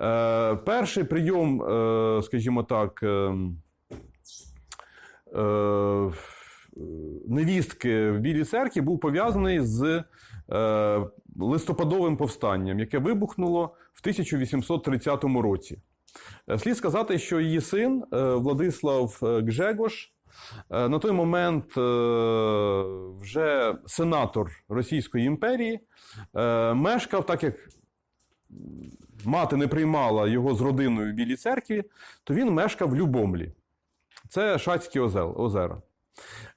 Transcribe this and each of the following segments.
Е, перший прийом, е, скажімо так, е, е, невістки в Білій церкві був пов'язаний з е, листопадовим повстанням, яке вибухнуло в 1830 році. Е, Слід сказати, що її син е, Владислав е, Гжегош на той момент вже сенатор Російської імперії мешкав, так як мати не приймала його з родиною в Білій церкві, то він мешкав в Любомлі. Це Шацькі озера.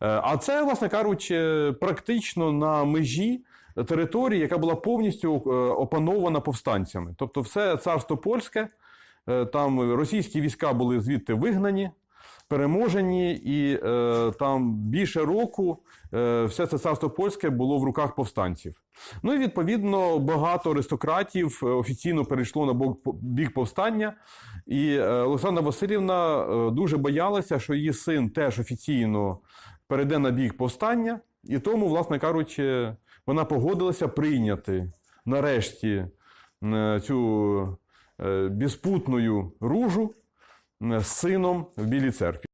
Е, А це, власне кажучи, практично на межі території, яка була повністю е, опанована повстанцями. Тобто, все царство польське, е, там російські війська були звідти вигнані, переможені, і е, там більше року е, все це царство польське було в руках повстанців. Ну і відповідно багато аристократів е, офіційно перейшло на бок бік повстання. І е, Олександра Васильівна е, дуже боялася, що її син теж офіційно перейде на бік повстання, і тому, власне кажучи, вона погодилася прийняти нарешті цю безпутною ружу сином в Білій церкві.